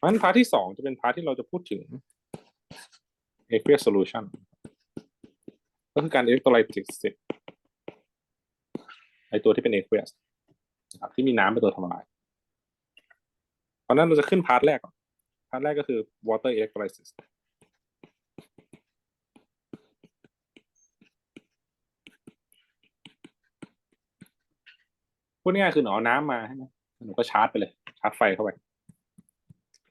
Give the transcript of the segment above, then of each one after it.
เพราะฉะนั้นพาร์ทที่สองจะเป็นพาร์ทที่เราจะพูดถึง aqueous solution ก็คือการ electrolysis ไอตัวที่เป็น aqueous นะครับที่มีน้ำเป็นตัวทำลายเพราะนั้นเราจะขึ้นพาร์ทแรกก่อนพาร์ทแรกก็คือ water electrolysis พูดง่ายคือหนูเอาน้ำมาใช่ไหมหนูก็ชาร์จไปเลย ชาร์จไฟเข้าไป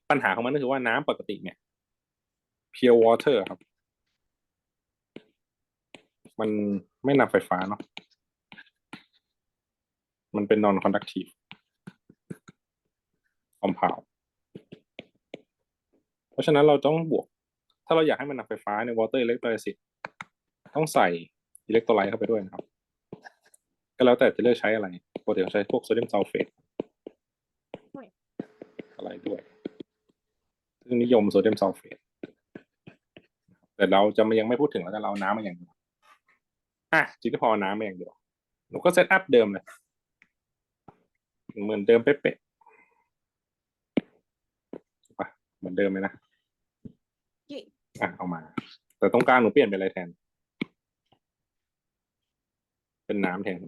ปัญหาของมันก็คือว่าน้ำปกติเนี่ย pure water ครับ มันไม่นำไฟฟ้าเนาะมันเป็น non conductive compound เพราะฉะนั้นเราต้องบวก ถ้าเราอยากให้มันนำไฟฟ้าใน water electrolysis ต้องใส่อิเล็กโทรไลต์เข้าไปด้วยนะครับ ก็แล้วแต่จะเลือกใช้อะไรปกติเราใช้พวกโซเดียมซัลเฟตอะไรด้วย ซึ่งนิ ยมโซเดียมซัลเฟตแต่เราจะยังไม่พูดถึงแล้วกันเราเอาน้ำมาอย่างเดียวอะจริงๆพอน้ำมาอย่างเดียวหนูก็เซตอัพเดิมเลยเหมือนเดิมเป๊ะๆถูกปะเหมือนเดิมเลยนะเย่อะเอามา แต่ตรงกลางหนูเปลี่ยนเป็นอะไรแทน เป็นน้ำแทน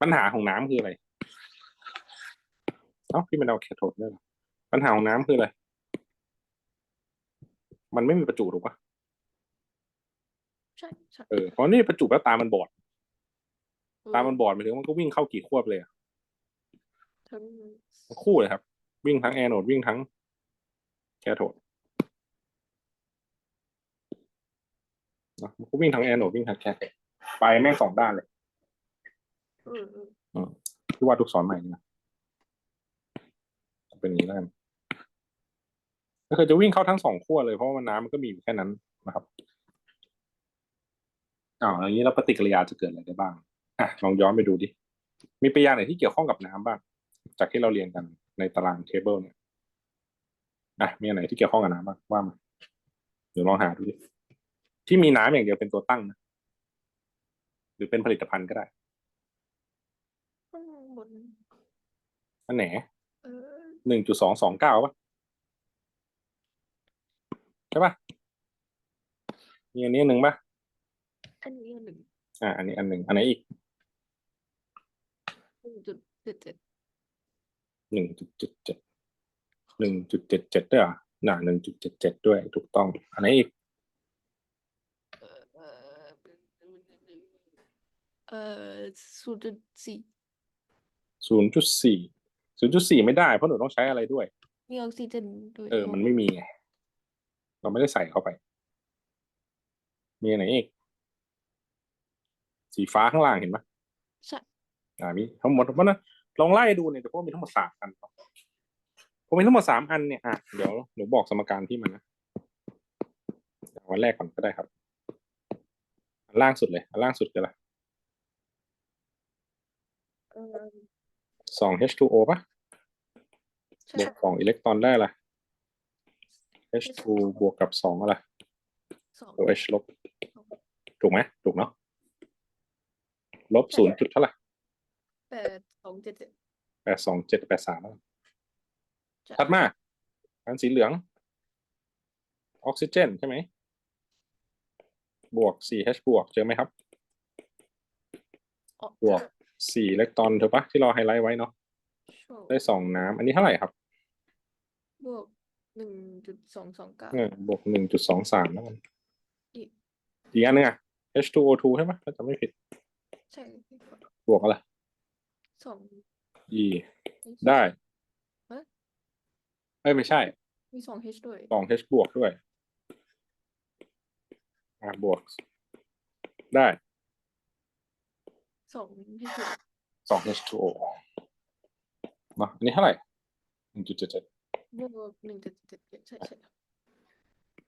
ปัญหาของน้ำคืออะไร เอ้าพี่มันเอาแคโทดด้วยเหรอปัญหาของน้ำคืออะไร มันไม่มีประจุถูกปะใช่ใช่เออเพราะนี่ประจุแล้วตามันบอด ตามันบอดหมายถึงมันก็วิ่งเข้ากี่ควบเลยอะทั้งทั้งคู่เลยครับ วิ่งทั้งแอนโอดวิ่งทั้งแคโทดเนอะมันก็วิ่งทั้งแอนโอดวิ่งทั้งแคโทดไปแม่งสองด้านเลยอืมอืมที่ว่าทุกสอนใหม่นี่นะ เป็นอย่างนี้แล้วกันก็คือจะวิ่งเข้าทั้งสองขั้วเลยเพราะว่าน้ำมันก็มีอยู่แค่นั้นนะครับอ้าวอย่างนี้แล้วปฏิกิริยาจะเกิดอะไรได้บ้างอะลองย้อนไปดูดิมีปฏิกิริยาไหนที่เกี่ยวข้องกับน้ำบ้าง จากที่เราเรียนกันในตารางเทเบิลเนี่ยอะมีอันไหนที่เกี่ยวข้องกับน้ำบ้างว่ามาเดี๋ยวลองหาดูดิที่มีน้ำอย่างเดียวเป็นตัวตั้งนะหรือเป็นผลิตภัณฑ์ก็ได้ข้างบนอันไหนเออ หนึ่งจุดสองสองเก้าป่ะใช่ป่ะมีอันนี้อันหนึ่งป่ะอันนี้อันหนึ่งอ่าอันนี้อันหนึ่งอันไหนอีกหนึ่งจุดเจ็ดเจ็ดหนึ่งจุดเจ็ดเจ็ดหนึ่งจุดเจ็ดเจ็ดด้วยเหรอะน่ะหนึ่งจุดเจ็ดเจ็ดด้วยถูกต้อง อันไหนอีกเออเออเออศูนย์จุดสี่ศูนย์จุดสี่ ศูนย์จุดสี่ไม่ได้เพราะหนูต้องใช้อะไรด้วย มีออกซิเจนด้วยเออ มันไม่มีไงเราไม่ได้ใส่เข้าไป มีอันไหนอีก สีฟ้าข้างล่างเห็นปะใช่อ่ามีทั้งหมดเพราะนะลองไล่ดูเนี่ยแต่พวกมีทั้งหมดสามอันผมมีทั้งหมดสามอันเนี่ยอะเดี๋ยวหนูบอกสมการที่มันนะเอาวันแรกก่อนก็ได้ครับ อันล่างสุดเลย อันล่างสุดคืออะไร เออ สอง H2O ปะใช่บวกสองอิเล็กตรอนได้ละ H2 บวกกับสองอะไรสอง OH ลบ ถูกไหมถูกเนาะลบศูนย์จุดเท่าไหร่แปดสองเจ็ดเจ็ดแปดสองเจ็ดแปดสามใช่ถัดมาอันสีเหลือง ออกซิเจนใช่ไหม บวก 4H บวก เจอไหมครับอ๋อบวก 4อิเล็กตรอนถูกปะที่เราไฮไลท์ไว้เนาะใช่ได้สองน้ำอันนี้เท่าไหร่ครับบวกหนึ่งจุดสองสองเก้าเออบวกหนึ่งจุดสองสามแล้วกันอีกอีกอันหนึงอะ H2O2 ใช่ไหมถ้าจำไม่ผิดใช่บวกอะไร สอง E ได้เอ๊ะเอ้ยไม่ใช่ มีสอง H ด้วยสอง H บวกด้วย อ่าบวก ได้ สอง H ด้วยสอง H2O เนาะอันนี้เท่าไหร่หนึ่งจุดเจ็ดเจ็ดบวกหนึ่งเจ็ดเจ็ดเจ็ดใช่ใช่ครับ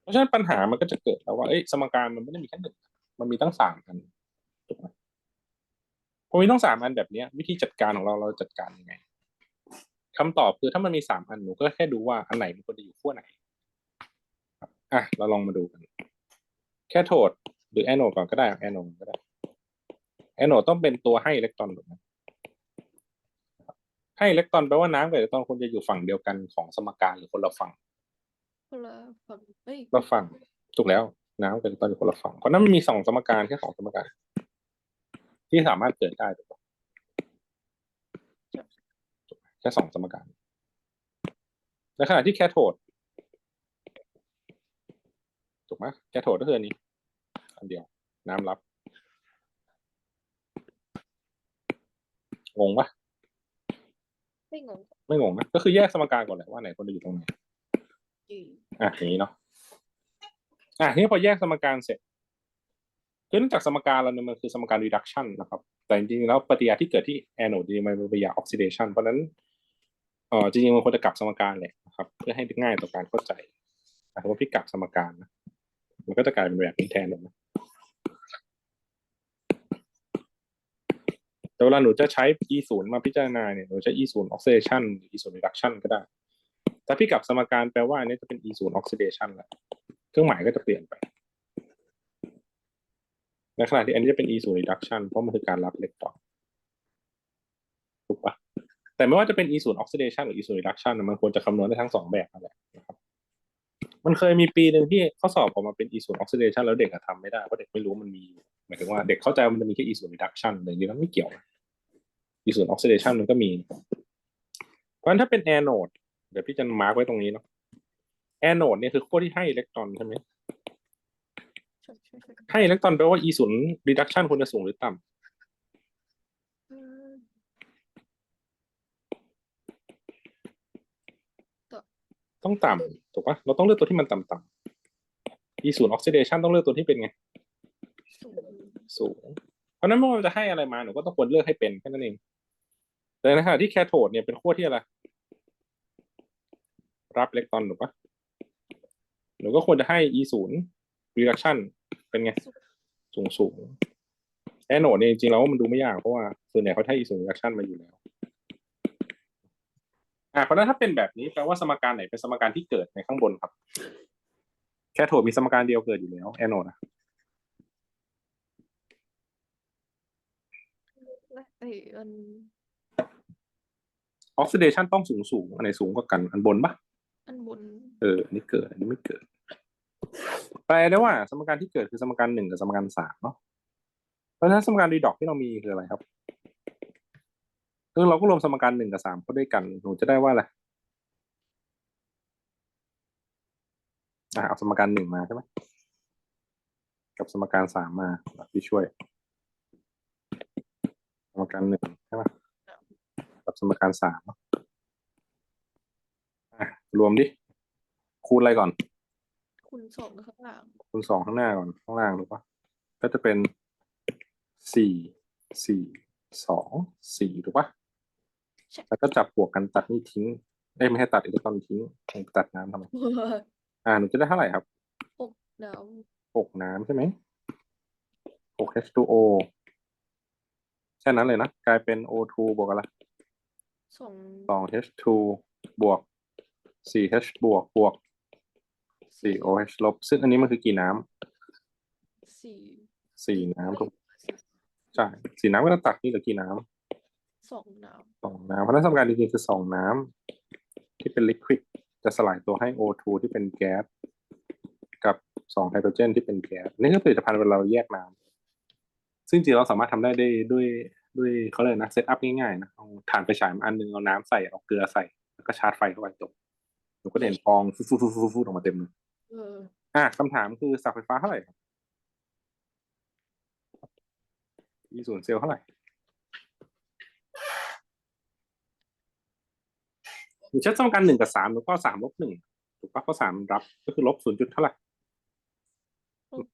เพราะฉะนั้นปัญหามันก็จะเกิดแล้วว่าเอ้ยสมการมันไม่ได้มีแค่หนึ่งมันมีตั้งสามอันถูกไหมพอมีตั้งสามอันแบบเนี้ย วิธีจัดการของเราเราจัดการยังไงคำตอบคือถ้ามันมีสามอันหนูก็แค่ดูว่าอันไหนมันควรจะอยู่ขั้วไหนครับอะเราลองมาดูกัน แค่โทษหรือแอนโนดก่อนก็ได้แอนโนดก็ได้ แอนโนดต้องเป็นตัวให้อิเล็กตรอนถูกไหมครับให้อิเล็กตรอนแปลว่าน้ำกับอิเล็กตรอนควรจะอยู่ฝั่งเดียวกันของสมการหรือคนละฝั่งคนละฝั่งเอ้ยละฝั่งถูกแล้ว น้ำกับอิเล็กตรอนอยู่คนละฝั่งเพราะนั้นมันมีสองสมการแค่สองสมการ ที่สามารถเกิดได้ถูกปะแค่สองสมการในขณะที่แคโทดถูกไหมแคโทดก็คืออันนี้ อันเดียว น้ำรับ งงปะไม่งงไม่งงนะก็คือแยกสมการก่อนแหละว่าไหนควรจะอยู่ตรงไหนจีอะอย่างนี้เนาะอะทีนี้พอแยกสมการเสร็จคือเนื่องจากสมการเราเนี่ยมันคือสมการ reduction นะครับ แต่จริงๆแล้วปฏิกิริยาที่เกิดที่ anode จริงๆมันเป็นปฏิกิริยา oxidation เพราะฉะนั้นเออจริงๆมันควรจะกลับสมการแหละนะครับ เพื่อให้ง่ายต่อการเข้าใจอะสมมติพี่กลับสมการนะมันก็จะกลายเป็นแบบนี้แทนเลยนะ แต่เวลาหนูจะใช้ e ศูนย์มาพิจารณาเนี่ยหนูใช้ e ศูนย์ oxidation หรือ e ศูนย์ reduction ก็ได้ถ้าพี่กลับสมการแปลว่าอันนี้จะเป็น e ศูนย์ oxidation แหละเครื่องหมายก็จะเปลี่ยนไปในขณะที่อันนี้จะเป็น e ศูนย์ reduction เพราะมันคือการรับอิเล็กตรอนถูกปะแต่ไม่ว่าจะเป็น e ศูนย์ oxidation หรือ e ศูนย์ reduction น่ะมันควรจะคำนวณได้ทั้งสองแบบนั่นแหละนะครับมันเคยมีปีหนึ่งที่ข้อสอบออกมาเป็น e ศูนย์ oxidation แล้วเด็กอะทำไม่ได้เพราะเด็กไม่รู้มันมีอยู่ มายถึงว่าเด็กเข้าใจว่ามันจะมีแค่ e ศูนย์ reduction แต่จริงๆแล้วไม่เกี่ยวนะ e ศูนย์ oxidation มันก็มี เพราะฉะนั้นถ้าเป็น anode เดี๋ยวพี่จะมาร์กไว้ตรงนี้เนาะ anode เนี่ยคือขั้วที่ให้อิเล็กตรอนใช่ไหมใช่ใช่ใช่ให้อิเล็กตรอนแปลว่า e ศูนย์ reduction ควรจะสูงหรือต่ำอืมต้องต่ำถูกปะเราต้องเลือกตัวที่มันต่ำๆ e ศูนย์ oxidation ต้องเลือกตัวที่เป็นไงสูง สูง เพราะนั้นไม่ว่าจะให้อะไรมาหนูก็ต้องควรเลือกให้เป็นแค่นั้นเอง แต่ในขณะที่แคโทดเนี่ยเป็นขั้วที่อะไร รับอิเล็กตรอนถูกปะหนูก็ควรจะให้ e ศูนย์ reduction เป็นไง สูงสูงแอนโนดเนี่ยจริงๆแล้วมันดูไม่ยากเพราะว่าส่วนใหญ่เขาใช้ e ศูนย์ reduction มาอยู่แล้วอ่าเพราะฉะนั้นถ้าเป็นแบบนี้แปลว่าสมการไหนเป็นสมการที่เกิดในข้างบนครับ แคโทดมีสมการเดียวเกิดอยู่แล้วแอนโนดอะ และไอ้อันออกซิเดชันต้องสูงสูงอันไหนสูงกว่ากันอันบนปะอันบน เอออันนี้เกิดอันนี้ไม่เกิดแปลได้ว่าสมการที่เกิดคือสมการหนึ่งกับสมการสามเนาะเพราะฉะนั้นสมการรีดอกที่เรามีคืออะไรครับคือเราก็รวมสมการหนึ่งกับสามเข้าด้วยกันหนูจะได้ว่าอะไรอะเอาสมการหนึ่งมาใช่ไหมกับสมการสามมาพี่ช่วยส มการหนึ่งใช่ไหมกับสมการสามอะรวมดิ คูณอะไรก่อน คูณสองข้างล่าง คูณสองข้างหน้าก่อน ข้างล่างถูกปะก็จะเป็นสี่สี่สองสี่ถูกปะใช่แล้วก็จับบวกกันตัดนี่ทิ้งได้ยไม่ให้ตัดอิเล็กตรอนทิ้งตัดน้ำทำไมอ่าหนูจะได้เท่าไหร่ครับหกดาวหกน้ำใช่ไหมหก H2O แค่นั้นเลยนะ กลายเป็น O2 บวกอะไรสองสอง H2 บวกสี่ H บวกบวกสี่ OH ลบ ซึ่งอันนี้มันคือกี่น้ำสี่สี่น้ำถูกใช่สี่น้ำก็ต้องตัดนี่เหลือกี่น้ำสองดาวสองน้ำเพราะฉะนั้นสมการจริงๆคือสองน้ำที่เป็นลิควิดจะสลายตัวให้ O2 ที่เป็นแก๊สกับสองไฮโดรเจนที่เป็นแก๊สนี่คือผลิตภัณฑ์เวลาเราแยกน้ำ ซึ่งจริงๆเราสามารถทำได้ด้วยด้วยด้วยเขาเลยกนะเซตอัพง่ายๆนะเอาถ่านไฟฉายมาอันหนึงเอาน้ำใส่เอาเกลือใส่แล้วก็ชาร์จไฟเข้าไปจบหนูก็เด่นฟองฟูฟูฟูฟูฟูออกมาเต็มเลยเอออะคำถามคือสับไฟฟ้าเท่าไหร่ครับมีส่วนย์เซลล์เท่าไหร่หรือใช้สมการหนึ่งกับสามแล้วก็สามลบหนึ่งถูกปะเพราะสามรับก็คือลบศูนย์จุดเท่าไหร่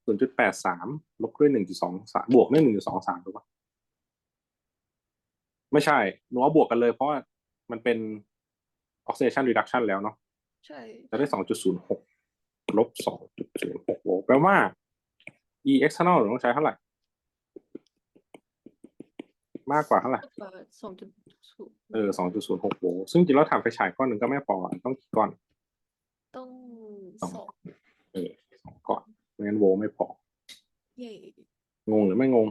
ศูนย์จุดแปดสามลบด้วยหนึ่งจุดสองสามบวกด้วยหนึ่งจุดสองสามถูกปะไม่ใช่หนูเอาบวกกันเลยเพราะว่ามันเป็น oxidation reduction แล้วเนาะใช่จะได้สองจุดศูนย์หกลบสองจุดศูนย์หกโวลต์แปลว่า e external เราต้องใช้เท่าไหร่ มากกว่าเท่าไหร่มากกว่าสองจุดศูนย์เออสองจุดศูนย์หกโวลต์ซึ่งจริงแล้วทำไฟฉายก้อนหนึ่งก็ไม่พอต้องกี่ก้อน ต้องสองสองเออสองก้อน ไม่งั้นโวลต์ไม่พอเย่งงหรือไม่งง